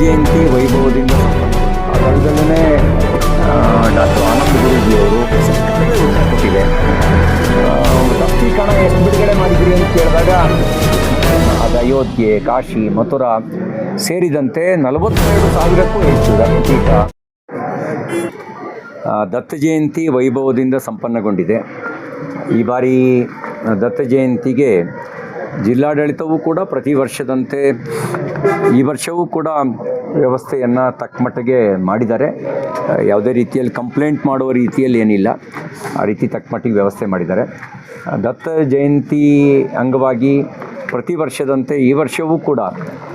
ಜಯಂತಿ ವೈಭವದಿಂದ ಅದಲ್ಲದೆ ಡಾಕ್ಟರ್ ಆನಂದ್ ಗುರೂಜಿಯವರು ಕೊಟ್ಟಿದೆ. ದತ್ತೀಕರಣ ಎಷ್ಟು ಬಿಡುಗಡೆ ಮಾಡಿದ್ರಿ ಅಂತ ಕೇಳಿದಾಗ, ಅದು ಅಯೋಧ್ಯೆ, ಕಾಶಿ, ಮಥುರಾ ಸೇರಿದಂತೆ ನಲವತ್ತೆರಡು ಸಾವಿರಕ್ಕೂ ಹೆಚ್ಚು ದತ್ತಪೀಠ ದತ್ತ ಜಯಂತಿ ವೈಭವದಿಂದ ಸಂಪನ್ನಗೊಂಡಿದೆ. ಈ ಬಾರಿ ದತ್ತ ಜಯಂತಿಗೆ ಜಿಲ್ಲಾಡಳಿತವೂ ಕೂಡ ಪ್ರತಿ ವರ್ಷದಂತೆ ಈ ವರ್ಷವೂ ಕೂಡ ವ್ಯವಸ್ಥೆಯನ್ನು ತಕ್ಕಮಟ್ಟಿಗೆ ಮಾಡಿದ್ದಾರೆ. ಯಾವುದೇ ರೀತಿಯಲ್ಲಿ ಕಂಪ್ಲೇಂಟ್ ಮಾಡುವ ರೀತಿಯಲ್ಲಿ ಏನಿಲ್ಲ. ಆ ರೀತಿ ತಕ್ಕಮಟ್ಟಿಗೆ ವ್ಯವಸ್ಥೆ ಮಾಡಿದ್ದಾರೆ. ದತ್ತ ಜಯಂತಿ ಅಂಗವಾಗಿ ಪ್ರತಿ ವರ್ಷದಂತೆ ಈ ವರ್ಷವೂ ಕೂಡ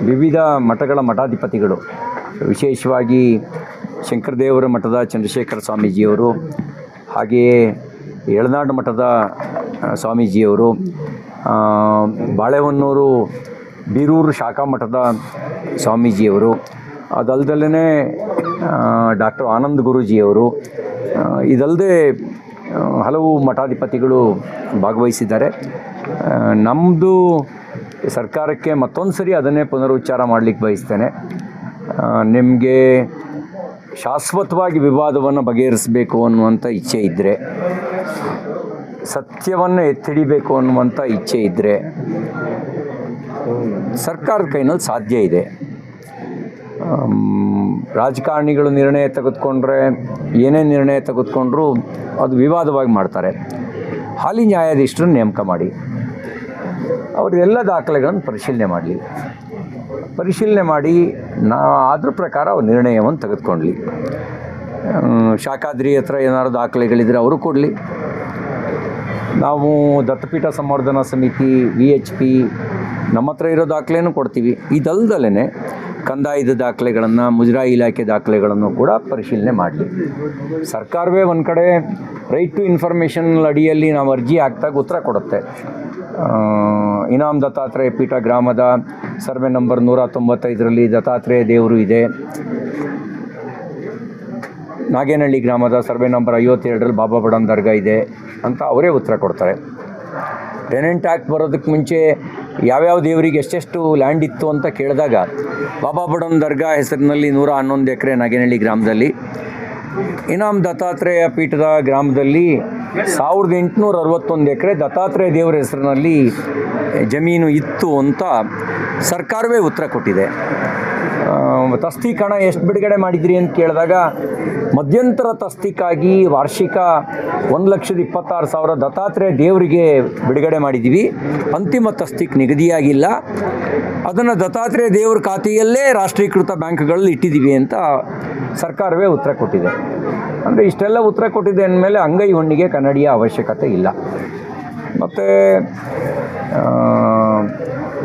ವಿವಿಧ ಮಠಗಳ ಮಠಾಧಿಪತಿಗಳು, ವಿಶೇಷವಾಗಿ ಶಂಕರದೇವರ ಮಠದ ಚಂದ್ರಶೇಖರ ಸ್ವಾಮೀಜಿಯವರು, ಹಾಗೆಯೇ ಎಳನಾಡು ಮಠದ ಸ್ವಾಮೀಜಿಯವರು ಬಾಳೆಹೊನ್ನೂರು ಬೀರೂರು ಶಾಖಾ ಮಠದ ಸ್ವಾಮೀಜಿಯವರು ಅದಲ್ದಲ್ಲೇ ಡಾಕ್ಟರ್ ಆನಂದ್ ಗುರೂಜಿಯವರು ಇದಲ್ಲದೆ ಹಲವು ಮಠಾಧಿಪತಿಗಳು ಭಾಗವಹಿಸಿದ್ದಾರೆ. ನಮ್ಮದು ಸರ್ಕಾರಕ್ಕೆ ಮತ್ತೊಂದು ಸರಿ ಅದನ್ನೇ ಪುನರುಚ್ಚಾರ ಮಾಡಲಿಕ್ಕೆ ಬಯಸ್ತೇನೆ. ನಿಮಗೆ ಶಾಶ್ವತವಾಗಿ ವಿವಾದವನ್ನು ಬಗೆಹರಿಸಬೇಕು ಅನ್ನುವಂಥ ಇಚ್ಛೆ ಇದ್ದರೆ ಸತ್ಯವನ್ನು ಎತ್ತಿಡಿಬೇಕು ಅನ್ನುವಂಥ ಇಚ್ಛೆ ಇದ್ದರೆ ಸರ್ಕಾರದ ಕೈನಲ್ಲಿ ಸಾಧ್ಯ ಇದೆ. ರಾಜಕಾರಣಿಗಳು ನಿರ್ಣಯ ತೆಗೆದುಕೊಂಡ್ರೆ ಏನೇ ನಿರ್ಣಯ ತೆಗೆದುಕೊಂಡ್ರೂ ಅದು ವಿವಾದವಾಗಿ ಮಾಡ್ತಾರೆ. ಹಾಲಿ ನ್ಯಾಯಾಧೀಶರನ್ನು ನೇಮಕ ಮಾಡಿ. ಅವರೆಲ್ಲ ದಾಖಲೆಗಳನ್ನು ಪರಿಶೀಲನೆ ಮಾಡಲಿ. ಪರಿಶೀಲನೆ ಮಾಡಿ ನಾ ಅದ್ರ ಪ್ರಕಾರ ಅವ್ರ ನಿರ್ಣಯವನ್ನು ತೆಗೆದುಕೊಳ್ಳಿ ಶಾಖಾದ್ರಿ ಹತ್ರ ಏನಾದ್ರು ದಾಖಲೆಗಳಿದ್ರೆ ಅವರು ಕೊಡಲಿ. ನಾವು ದತ್ತಪೀಠ ಸಂವರ್ಧನಾ ಸಮಿತಿ ವಿ ಎಚ್ ಪಿ ನಮ್ಮ ಹತ್ರ ಇರೋ ದಾಖಲೆನೂ ಕೊಡ್ತೀವಿ. ಇದಲ್ದಲೇ ಕಂದಾಯದ ದಾಖಲೆಗಳನ್ನು, ಮುಜರಾಯಿ ಇಲಾಖೆ ದಾಖಲೆಗಳನ್ನು ಕೂಡ ಪರಿಶೀಲನೆ ಮಾಡಲಿ. ಸರ್ಕಾರವೇ ಒಂದು ಕಡೆ ರೈಟ್ ಟು ಇನ್ಫಾರ್ಮೇಷನ್ ಅಡಿಯಲ್ಲಿ ನಾವು ಅರ್ಜಿ ಹಾಕ್ದಾಗ ಉತ್ತರ ಕೊಡುತ್ತೆ. ಇನಾಮ್ ದತ್ತಾತ್ರೇಯ ಪೀಠ ಗ್ರಾಮದ ಸರ್ವೆ ನಂಬರ್ ನೂರ ತೊಂಬತ್ತೈದರಲ್ಲಿ ದತ್ತಾತ್ರೇಯ ದೇವರು ಇದೆ. ನಾಗೇನಹಳ್ಳಿ ಗ್ರಾಮದ ಸರ್ವೆ ನಂಬರ್ ಐವತ್ತೆರಡರಲ್ಲಿ ಬಾಬಾ ಬಡನ್ ದರ್ಗಾ ಇದೆ ಅಂತ ಅವರೇ ಉತ್ತರ ಕೊಡ್ತಾರೆ. ಟೆನೆಂಟ್ ಆ್ಯಕ್ಟ್ ಬರೋದಕ್ಕೆ ಮುಂಚೆ ಯಾವ್ಯಾವ ದೇವರಿಗೆ ಎಷ್ಟೆಷ್ಟು ಲ್ಯಾಂಡ್ ಇತ್ತು ಅಂತ ಕೇಳಿದಾಗ ಬಾಬಾ ಬಡನ್ ದರ್ಗಾ ಹೆಸರಿನಲ್ಲಿ ನೂರ ಹನ್ನೊಂದು ಎಕರೆ ನಾಗೇನಹಳ್ಳಿ ಗ್ರಾಮದಲ್ಲಿ ಇನಾಮ್ ದತ್ತಾತ್ರೇಯ ಪೀಠದ ಗ್ರಾಮದಲ್ಲಿ ಸಾವಿರದ ಎಂಟುನೂರ ಅರವತ್ತೊಂದು ಎಕರೆ ದತ್ತಾತ್ರೇಯ ದೇವರ ಹೆಸರಿನಲ್ಲಿ ಜಮೀನು ಇತ್ತು ಅಂತ ಸರ್ಕಾರವೇ ಉತ್ತರ ಕೊಟ್ಟಿದೆ. ತಸ್ತಿ ತಸ್ತೀಕರಣ ಎಷ್ಟು ಬಿಡುಗಡೆ ಮಾಡಿದ್ರಿ ಅಂತ ಕೇಳಿದಾಗ ಮಧ್ಯಂತರ ತಸ್ತಿಕ್ಕಾಗಿ ವಾರ್ಷಿಕ ಒಂದು ಲಕ್ಷದ ಇಪ್ಪತ್ತಾರು ಸಾವಿರ ದತ್ತಾತ್ರೇಯ ದೇವರಿಗೆ ಬಿಡುಗಡೆ ಮಾಡಿದ್ದೀವಿ. ಅಂತಿಮ ತಸ್ತಿಕ್ ನಿಗದಿಯಾಗಿಲ್ಲ. ಅದನ್ನು ದತ್ತಾತ್ರೇಯ ದೇವರ ಖಾತೆಯಲ್ಲೇ ರಾಷ್ಟ್ರೀಕೃತ ಬ್ಯಾಂಕ್ಗಳಲ್ಲಿ ಇಟ್ಟಿದ್ದೀವಿ ಅಂತ ಸರ್ಕಾರವೇ ಉತ್ತರ ಕೊಟ್ಟಿದೆ. ಅಂದರೆ ಇಷ್ಟೆಲ್ಲ ಉತ್ತರ ಕೊಟ್ಟಿದೆ ಅಂದಮೇಲೆ ಅಂಗೈ ಹೊಣ್ಣಿಗೆ ಕನ್ನಡಿಯ ಅವಶ್ಯಕತೆ ಇಲ್ಲ. ಮತ್ತು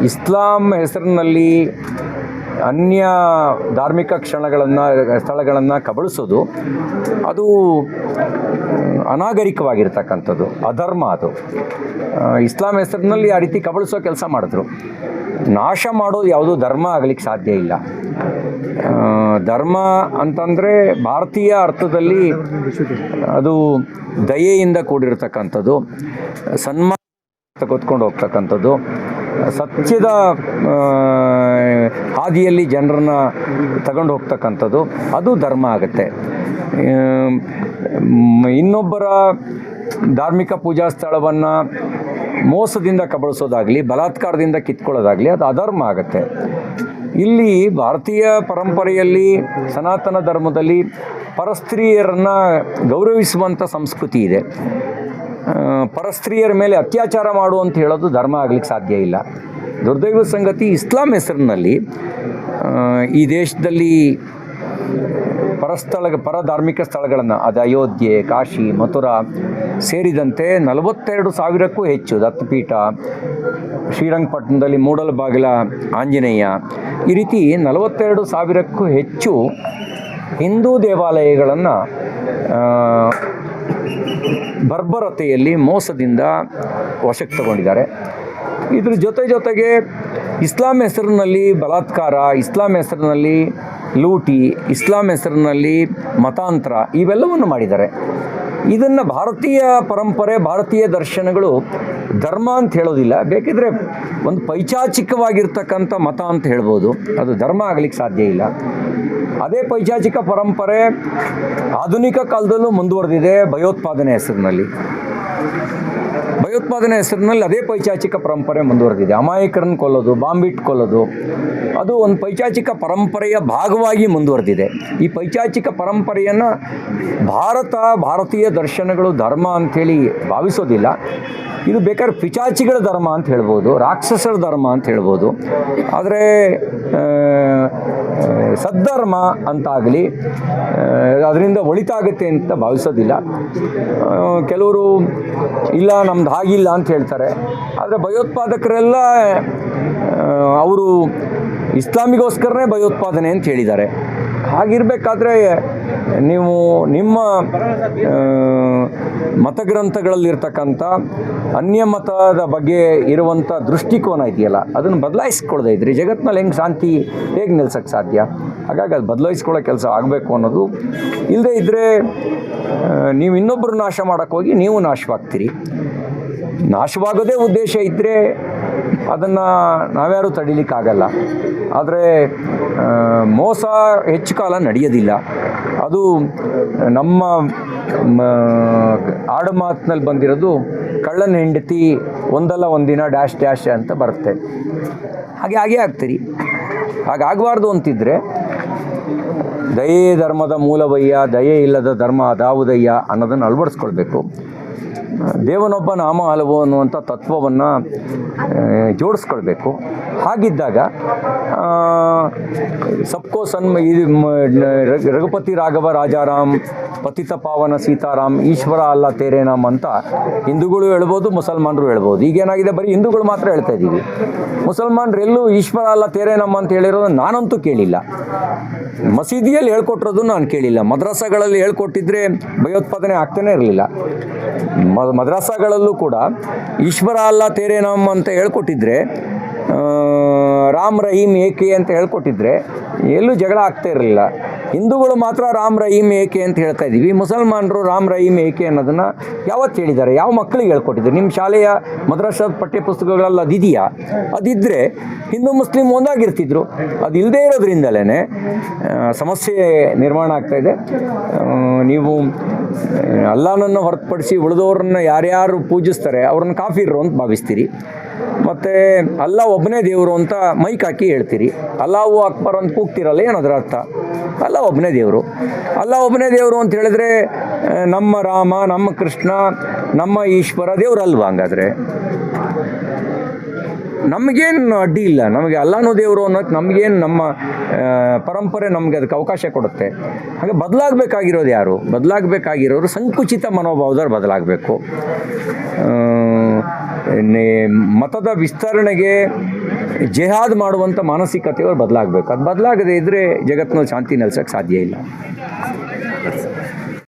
ಇಸ್ಲಾಂ ಹೆಸರಿನಲ್ಲಿ ಅನ್ಯ ಧಾರ್ಮಿಕ ಕ್ಷಣಗಳನ್ನು, ಸ್ಥಳಗಳನ್ನು ಕಬಳಿಸೋದು, ಅದು ಅನಾಗರಿಕವಾಗಿರ್ತಕ್ಕಂಥದ್ದು, ಅಧರ್ಮ ಅದು. ಇಸ್ಲಾಂ ಹೆಸರಿನಲ್ಲಿ ಆ ರೀತಿ ಕಬಳಿಸೋ ಕೆಲಸ ಮಾಡಿದ್ರು. ನಾಶ ಮಾಡೋದು ಯಾವುದೂ ಧರ್ಮ ಆಗಲಿಕ್ಕೆ ಸಾಧ್ಯ ಇಲ್ಲ. ಧರ್ಮ ಅಂತಂದರೆ ಭಾರತೀಯ ಅರ್ಥದಲ್ಲಿ ಅದು ದಯೆಯಿಂದ ಕೂಡಿರ್ತಕ್ಕಂಥದ್ದು, ಸನ್ಮಾನ ತೆಗೆದುಕೊಂಡು ಹೋಗ್ತಕ್ಕಂಥದ್ದು, ಸತ್ಯದ ಹಾದಿಯಲ್ಲಿ ಜನರನ್ನ ತಗೊಂಡು ಹೋಗ್ತಕ್ಕಂಥದ್ದು, ಅದು ಧರ್ಮ ಆಗುತ್ತೆ. ಇನ್ನೊಬ್ಬರ ಧಾರ್ಮಿಕ ಪೂಜಾ ಸ್ಥಳವನ್ನು ಮೋಸದಿಂದ ಕಬಳಿಸೋದಾಗಲಿ, ಬಲಾತ್ಕಾರದಿಂದ ಕಿತ್ಕೊಳ್ಳೋದಾಗಲಿ, ಅದು ಅಧರ್ಮ ಆಗುತ್ತೆ. ಇಲ್ಲಿ ಭಾರತೀಯ ಪರಂಪರೆಯಲ್ಲಿ, ಸನಾತನ ಧರ್ಮದಲ್ಲಿ ಪರಸ್ತ್ರೀಯರನ್ನು ಗೌರವಿಸುವಂಥ ಸಂಸ್ಕೃತಿ ಇದೆ. ಪರಸ್ತ್ರೀಯರ ಮೇಲೆ ಅತ್ಯಾಚಾರ ಮಾಡು ಅಂತ ಹೇಳೋದು ಧರ್ಮ ಆಗಲಿಕ್ಕೆ ಸಾಧ್ಯ ಇಲ್ಲ. ದುರ್ದೈವ ಸಂಗತಿ ಇಸ್ಲಾಂ ಹೆಸರಿನಲ್ಲಿ ಈ ದೇಶದಲ್ಲಿ ಪರಸ್ಥಳ ಪರ ಧಾರ್ಮಿಕ ಸ್ಥಳಗಳನ್ನು, ಅದು ಅಯೋಧ್ಯೆ, ಕಾಶಿ, ಮಥುರಾ ಸೇರಿದಂತೆ ನಲವತ್ತೆರಡು ಸಾವಿರಕ್ಕೂ ಹೆಚ್ಚು ದತ್ತಪೀಠ, ಶ್ರೀರಂಗಪಟ್ಟಣದಲ್ಲಿ ಮೂಡಲ ಬಾಗಿಲ, ಆಂಜನೇಯ, ಈ ರೀತಿ ನಲವತ್ತೆರಡು ಸಾವಿರಕ್ಕೂ ಹೆಚ್ಚು ಹಿಂದೂ ದೇವಾಲಯಗಳನ್ನು ಬರ್ಬರತೆಯಲ್ಲಿ ಮೋಸದಿಂದ ವಶಕ್ಕೆ ತಗೊಂಡಿದ್ದಾರೆ ಇದ್ರ ಜೊತೆ ಜೊತೆಗೆ ಇಸ್ಲಾಂ ಹೆಸರಿನಲ್ಲಿ ಬಲಾತ್ಕಾರ, ಇಸ್ಲಾಂ ಹೆಸರಿನಲ್ಲಿ ಲೂಟಿ, ಇಸ್ಲಾಂ ಹೆಸರಿನಲ್ಲಿ ಮತಾಂತರ ಇವೆಲ್ಲವನ್ನು ಮಾಡಿದ್ದಾರೆ. ಇದನ್ನು ಭಾರತೀಯ ಪರಂಪರೆ, ಭಾರತೀಯ ದರ್ಶನಗಳು ಧರ್ಮ ಅಂತ ಹೇಳೋದಿಲ್ಲ. ಬೇಕಿದ್ರೆ ಒಂದು ಪೈಚಾಚಿಕವಾಗಿರ್ತಕ್ಕಂಥ ಮತ ಅಂತ ಹೇಳ್ಬೋದು. ಅದು ಧರ್ಮ ಆಗಲಿಕ್ಕೆ ಸಾಧ್ಯ ಇಲ್ಲ. ಅದೇ ಪೈಚಾಚಿಕ ಪರಂಪರೆ ಆಧುನಿಕ ಕಾಲದಲ್ಲೂ ಮುಂದುವರೆದಿದೆ ಭಯೋತ್ಪಾದನೆ ಹೆಸರಿನಲ್ಲಿ. ಭಯೋತ್ಪಾದನೆ ಹೆಸರಿನಲ್ಲಿ ಅದೇ ಪೈಚಾಚಿಕ ಪರಂಪರೆ ಮುಂದುವರೆದಿದೆ. ಅಮಾಯಕರನ್ನು ಕೊಲ್ಲೋದು ಬಾಂಬಿಟ್ ಕೊಲ್ಲೋದು, ಅದು ಒಂದು ಪೈಚಾಚಿಕ ಪರಂಪರೆಯ ಭಾಗವಾಗಿ ಮುಂದುವರೆದಿದೆ. ಈ ಪೈಚಾಚಿಕ ಪರಂಪರೆಯನ್ನು ಭಾರತ, ಭಾರತೀಯ ದರ್ಶನಗಳು ಧರ್ಮ ಅಂಥೇಳಿ ಭಾವಿಸೋದಿಲ್ಲ. ಇದು ಬೇಕಾದ್ರೆ ಪಿಚಾಚಿಗಳ ಧರ್ಮ ಅಂತ ಹೇಳ್ಬೋದು, ರಾಕ್ಷಸರ ಧರ್ಮ ಅಂತ ಹೇಳ್ಬೋದು. ಆದರೆ ಸದ್ಧರ್ಮ ಅಂತಾಗಲಿ ಅದರಿಂದ ಒಳಿತಾಗುತ್ತೆ ಅಂತ ಭಾವಿಸೋದಿಲ್ಲ. ಕೆಲವರು ಇಲ್ಲ, ನಮ್ದು ಹಾಗಿಲ್ಲ ಅಂತ ಹೇಳ್ತಾರೆ. ಆದರೆ ಭಯೋತ್ಪಾದಕರೆಲ್ಲ ಅವರು ಇಸ್ಲಾಮಿಗೋಸ್ಕರನೇ ಭಯೋತ್ಪಾದನೆ ಅಂತ ಹೇಳಿದ್ದಾರೆ. ಹಾಗಿರಬೇಕಾದ್ರೆ ನೀವು ನಿಮ್ಮ ಮತಗ್ರಂಥಗಳಲ್ಲಿರ್ತಕ್ಕಂಥ ಅನ್ಯ ಮತದ ಬಗ್ಗೆ ಇರುವಂಥ ದೃಷ್ಟಿಕೋನ ಇದೆಯಲ್ಲ, ಅದನ್ನು ಬದಲಾಯಿಸ್ಕೊಳ್ದೇ ಇದ್ರಿ. ಜಗತ್ತಿನಲ್ಲಿ ಹೆಂಗೆ ಶಾಂತಿ ಹೇಗೆ ನಿಲ್ಸಕ್ಕೆ ಸಾಧ್ಯ? ಹಾಗಾಗಿ ಅದು ಬದಲಾಯಿಸ್ಕೊಳ್ಳೋ ಕೆಲಸ ಆಗಬೇಕು ಅನ್ನೋದು ಇಲ್ಲದೇ ಇದ್ದರೆ ನೀವು ಇನ್ನೊಬ್ಬರು ನಾಶ ಮಾಡೋಕ್ಕೋಗಿ ನೀವು ನಾಶವಾಗ್ತೀರಿ. ನಾಶವಾಗೋದೇ ಉದ್ದೇಶ ಇದ್ದರೆ ಅದನ್ನು ನಾವ್ಯಾರೂ ತಡಿಲಿಕ್ಕಾಗಲ್ಲ. ಆದರೆ ಮೋಸ ಹೆಚ್ಚು ಕಾಲ ನಡೆಯೋದಿಲ್ಲ. ಅದು ನಮ್ಮ ಆಡುಮಾತಿನಲ್ಲಿ ಬಂದಿರೋದು ಕಳ್ಳನ ಹೆಂಡತಿ ಒಂದಲ್ಲ ಒಂದಿನ ಡ್ಯಾಶ್ ಡ್ಯಾಶ್ ಅಂತ ಬರುತ್ತೆ. ಹಾಗೆ ಹಾಗೆ ಆಗ್ತೀರಿ. ಹಾಗಾಗಬಾರ್ದು ಅಂತಿದ್ರೆ ದಯೆ ಧರ್ಮದ ಮೂಲವಯ್ಯ, ದಯೆ ಇಲ್ಲದ ಧರ್ಮ ಅದಾವುದಯ್ಯ ಅನ್ನೋದನ್ನು ಅಳವಡಿಸ್ಕೊಳ್ಬೇಕು. ದೇವನೊಬ್ಬ ನಾಮ ಹಲವು ಅನ್ನುವಂಥ ತತ್ವವನ್ನು ಜೋಡಿಸ್ಕೊಳ್ಬೇಕು. ಹಾಗಿದ್ದಾಗ ಸಬ್ಕೋ ಸನ್ ಇದು ರಘುಪತಿ ರಾಘವ ರಾಜಾರಾಮ್, ಪತಿತ ಪಾವನ ಸೀತಾರಾಮ್, ಈಶ್ವರ ಅಲ್ಲ ತೇರೇನಾಮ್ ಅಂತ ಹಿಂದೂಗಳು ಹೇಳ್ಬೋದು, ಮುಸಲ್ಮಾನರು ಹೇಳ್ಬೋದು. ಈಗೇನಾಗಿದೆ? ಬರೀ ಹಿಂದೂಗಳು ಮಾತ್ರ ಹೇಳ್ತಾ ಇದ್ದೀವಿ. ಮುಸಲ್ಮಾನರೆಲ್ಲೂ ಈಶ್ವರ ಅಲ್ಲ ತೇರೇನಮ್ಮ ಅಂತ ಹೇಳಿರೋದು ನಾನಂತೂ ಕೇಳಿಲ್ಲ. ಮಸೀದಿಯಲ್ಲಿ ಹೇಳ್ಕೊಟ್ಟಿರೋದು ನಾನು ಕೇಳಿಲ್ಲ. ಮದ್ರಾಸಗಳಲ್ಲಿ ಹೇಳ್ಕೊಟ್ಟಿದ್ರೆ ಭಯೋತ್ಪಾದನೆ ಆಗ್ತಾನೆ ಇರಲಿಲ್ಲ. ಮದ್ರಾಸಗಳಲ್ಲೂ ಕೂಡ ಈಶ್ವರ ಅಲ್ಲ ತೇರೇನಮ್ಮ ಅಂತ ಹೇಳ್ಕೊಟ್ಟಿದ್ರೆ ರಾಮ್ ರಹೀಮ್ ಏಕೆ ಅಂತ ಹೇಳ್ಕೊಟ್ಟಿದ್ರೆ ಎಲ್ಲೂ ಜಗಳ ಆಗ್ತಾ ಇರಲಿಲ್ಲ. ಹಿಂದೂಗಳು ಮಾತ್ರ ರಾಮ್ ರಹೀಮ್ ಏಕೆ ಅಂತ ಹೇಳ್ತಾ ಇದ್ದೀವಿ. ಮುಸಲ್ಮಾನರು ರಾಮ್ ರಹೀಮ್ ಏಕೆ ಅನ್ನೋದನ್ನು ಯಾವತ್ತು ಹೇಳಿದ್ದಾರೆ? ಯಾವ ಮಕ್ಕಳಿಗೆ ಹೇಳ್ಕೊಟ್ಟಿದ್ದಾರೆ ನಿಮ್ಮ ಶಾಲೆಯ ಮದ್ರಸಾದ ಪಠ್ಯಪುಸ್ತಕಗಳಲ್ಲಿ ಅದಿದೆಯಾ ಅದಿದ್ದರೆ ಹಿಂದೂ ಮುಸ್ಲಿಂ ಒಂದಾಗಿರ್ತಿದ್ರು. ಅದು ಇಲ್ಲದೇ ಇರೋದ್ರಿಂದಲೇ ಸಮಸ್ಯೆ ನಿರ್ಮಾಣ ಆಗ್ತಾ ಇದೆ. ನೀವು ಅಲ್ಲಾನನ್ನು ಹೊರತುಪಡಿಸಿ ಉಳಿದವ್ರನ್ನ ಯಾರ್ಯಾರು ಪೂಜಿಸ್ತಾರೆ, ಅವ್ರನ್ನ ಕಾಫಿರು ಅಂತ ಭಾವಿಸ್ತೀರಿ. ಮತ್ತು ಅಲ್ಲ ಒಬ್ಬನೇ ದೇವರು ಅಂತ ಮೈಕ್ ಹಾಕಿ ಹೇಳ್ತೀರಿ. ಅಲ್ಲಾವು ಅಕ್ಬರ್ ಅಂತ ಕೂಗ್ತಿರಲ್ಲ ಏನದರ ಅರ್ಥ? ಅಲ್ಲ ಒಬ್ಬನೇ ದೇವರು. ಅಲ್ಲ ಒಬ್ಬನೇ ದೇವರು ಅಂತ ಹೇಳಿದ್ರೆ ನಮ್ಮ ರಾಮ, ನಮ್ಮ ಕೃಷ್ಣ, ನಮ್ಮ ಈಶ್ವರ ದೇವರಲ್ವಾ ಹಂಗಾದ್ರೆ? ನಮಗೇನು ಅಡ್ಡಿ ಇಲ್ಲ. ನಮಗೆ ಅಲ್ಲಾನು ದೇವರು ಅನ್ನೋದು ನಮಗೇನು ನಮ್ಮ ಪರಂಪರೆ ನಮಗೆ ಅದಕ್ಕೆ ಅವಕಾಶ ಕೊಡುತ್ತೆ. ಹಾಗೆ ಬದಲಾಗಬೇಕಾಗಿರೋದು ಯಾರು? ಬದಲಾಗಬೇಕಾಗಿರೋರು ಸಂಕುಚಿತ ಮನೋಭಾವದವ್ರು ಬದಲಾಗಬೇಕು. ಮತದ ವಿಸ್ತರಣೆಗೆ ಜೆಹಾದ್ ಮಾಡುವಂಥ ಮಾನಸಿಕತೆಯವರು ಬದಲಾಗಬೇಕು. ಅದು ಬದಲಾಗದೇ ಇದ್ದರೆ ಜಗತ್ತಿನಲ್ಲಿ ಶಾಂತಿ ನೆಲೆಸೋಕ್ಕೆ ಸಾಧ್ಯ ಇಲ್ಲ.